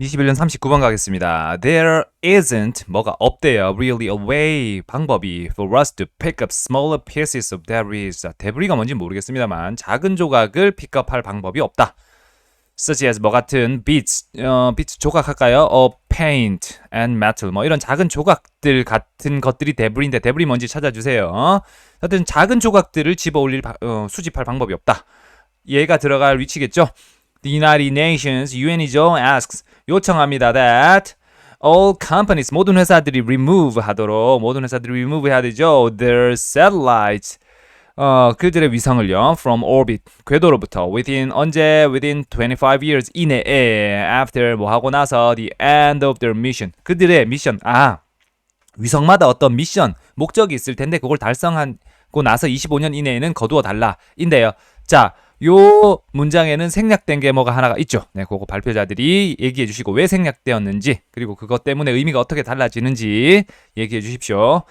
21년 39번 가겠습니다. There isn't 뭐가 없대요. Really a way 방법이 for us to pick up smaller pieces of debris. 자, 데브리가 뭔지 모르겠습니다만 작은 조각을 픽업할 방법이 없다. such as 뭐 같은 bits, 어, bits 조각 할까요? 어, paint and metal 뭐 이런 작은 조각들 같은 것들이 데브리인데 데브리 뭔지 찾아주세요. 하여튼 작은 조각들을 집어 올릴 바- 어, 수집할 방법이 없다. 얘가 들어갈 위치겠죠? The United Nations UN이죠 asks 요청합니다 that all companies 모든 회사들이 remove 하도록 모든 회사들이 remove 해야 되죠 their satellites 어 그들의 위성을요 from orbit 궤도로부터 within 언제 within 25 years 이내에 after 뭐 하고 나서 the end of their mission 그들의 미션 아 위성마다 어떤 미션 목적이 있을 텐데 그걸 달성하고 나서 25년 이내에는 거두어 달라 인데요. 자, 요 문장에는 생략된 게 뭐가 하나가 있죠. 네, 그거 발표자들이 얘기해 주시고 왜 생략되었는지 그리고 그것 때문에 의미가 어떻게 달라지는지 얘기해 주십시오.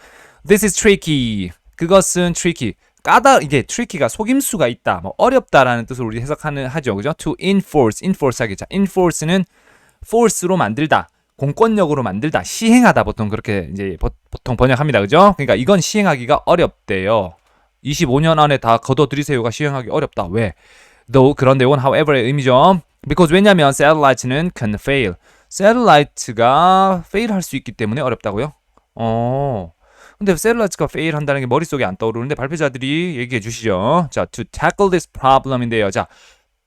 This is tricky. 그것은 tricky. 까다 이게 tricky가 속임수가 있다, 뭐 어렵다라는 뜻으로 우리 해석하는 하죠, 그죠? To enforce, enforce 하기 자, enforce는 force로 만들다, 공권력으로 만들다, 시행하다 보통 그렇게 이제 보, 통 번역합니다, 그죠? 그러니까 이건 시행하기가 어렵대요. 25년 안에 다 거둬들이세요가 시행하기 어렵다. 왜? though 그런데 이건 however의 의미죠. because 왜냐면 satellite는 can fail. satellite가 fail 할 수 있기 때문에 어렵다고요? 어. 근데 satellite가 fail 한다는 게 머릿속에 안 떠오르는데 발표자들이 얘기해 주시죠. 자, to tackle this problem인데요. 자,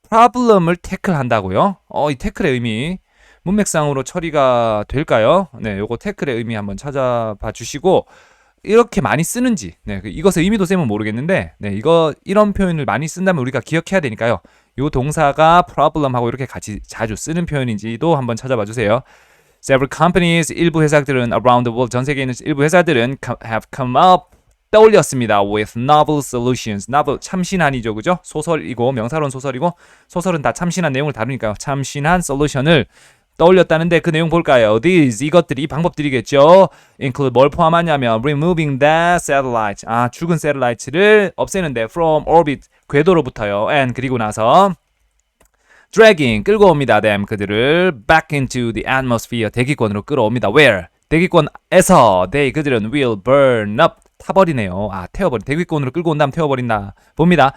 problem을 tackle 한다고요? 어, 이 tackle의 의미 문맥상으로 처리가 될까요? 네, 요거 태클의 의미 한번 찾아봐 주시고 이렇게 많이 쓰는지 네, 그 이것의 의미도 쌤은 모르겠는데 네, 이거 이런 표현을 많이 쓴다면 우리가 기억해야 되니까요. 요 동사가 problem하고 이렇게 같이 자주 쓰는 표현인지도 한번 찾아봐 주세요. Several companies 일부 회사들은 around the world 전 세계에 있는 일부 회사들은 have come up 떠올렸습니다. with novel solutions. novel 참신한이죠, 그죠? 소설이고 명사론 소설이고 소설은 다 참신한 내용을 다루니까요. 참신한 솔루션을 떠올렸다는데 그 내용 볼까요? These 이것들이 이 방법들이겠죠. include 뭘 포함하냐면 removing the satellite. 아 죽은 satellite를 없애는데 from orbit 궤도로부터요. and 그리고 나서 dragging 끌고 옵니다. them 그들을 back into the atmosphere 대기권으로 끌어옵니다. where 대기권에서 they 그들은 will burn up 타버리네요. 아 태워버린 대기권으로 끌고 온 다음 태워버린다. 봅니다.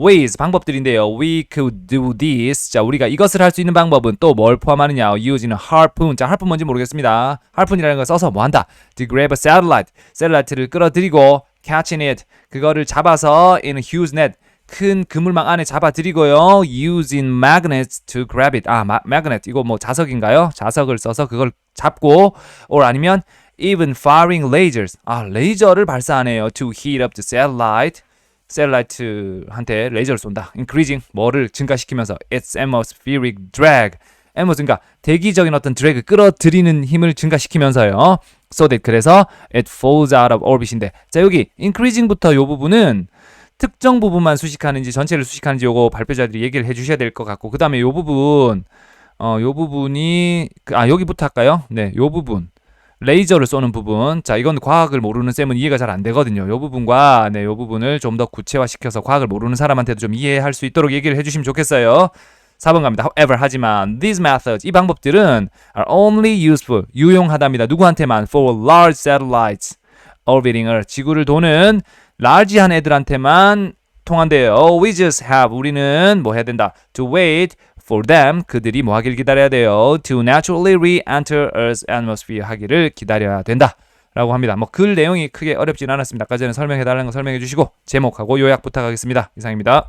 Ways 방법들인데요. We could do this. 자, 우리가 이것을 할 수 있는 방법은 또 뭘 포함하느냐? a harpoon. 자, harpoon 뭔지 모르겠습니다. harpoon이라는 걸 써서 뭐 한다? To grab a satellite. satellite를 끌어들이고 catching it. 그거를 잡아서 in a huge net. 큰 그물망 안에 잡아들이고요. using magnets to grab it. 아, 마, magnet. 이거 뭐 자석인가요? 자석을 써서 그걸 잡고 or 아니면 even firing lasers. 아, 레이저를 발사하네요. to heat up the satellite. 셀라이트한테 레이저를 쏜다. increasing 뭐를 증가시키면서 its atmospheric drag. atmos 그러니까 대기적인 어떤 드래그 끌어들이는 힘을 증가시키면서요. so that 그래서 it falls out of orbit인데 자 여기 increasing부터 요 부분은 특정 부분만 수식하는지 전체를 수식하는지 요거 발표자들이 얘기를 해 주셔야 될 것 같고 그 다음에 요 부분 어 요 부분이 그- 아 여기부터 할까요? 네, 요 부분. 레이저를 쏘는 부분. 자, 이건 과학을 모르는 쌤은 이해가 잘 안 되거든요. 요 부분과 네, 요 부분을 좀 더 구체화시켜서 과학을 모르는 사람한테도 좀 이해할 수 있도록 얘기를 해 주시면 좋겠어요. 4번 갑니다. However, 하지만 these methods, 이 방법들은 are only useful, 유용하답니다. 누구한테만 for large satellites orbiting Earth, 지구를 도는 large한 애들한테만 통한대요. We just have, 우리는 뭐 해야 된다? To wait for them, 그들이 뭐 하길 기다려야 돼요. To naturally re-enter Earth's atmosphere 하기를 기다려야 된다. 라고 합니다. 뭐 글 내용이 크게 어렵진 않았습니다. 아까 전에 설명해달라는 거 설명해 주시고 제목하고 요약 부탁하겠습니다. 이상입니다.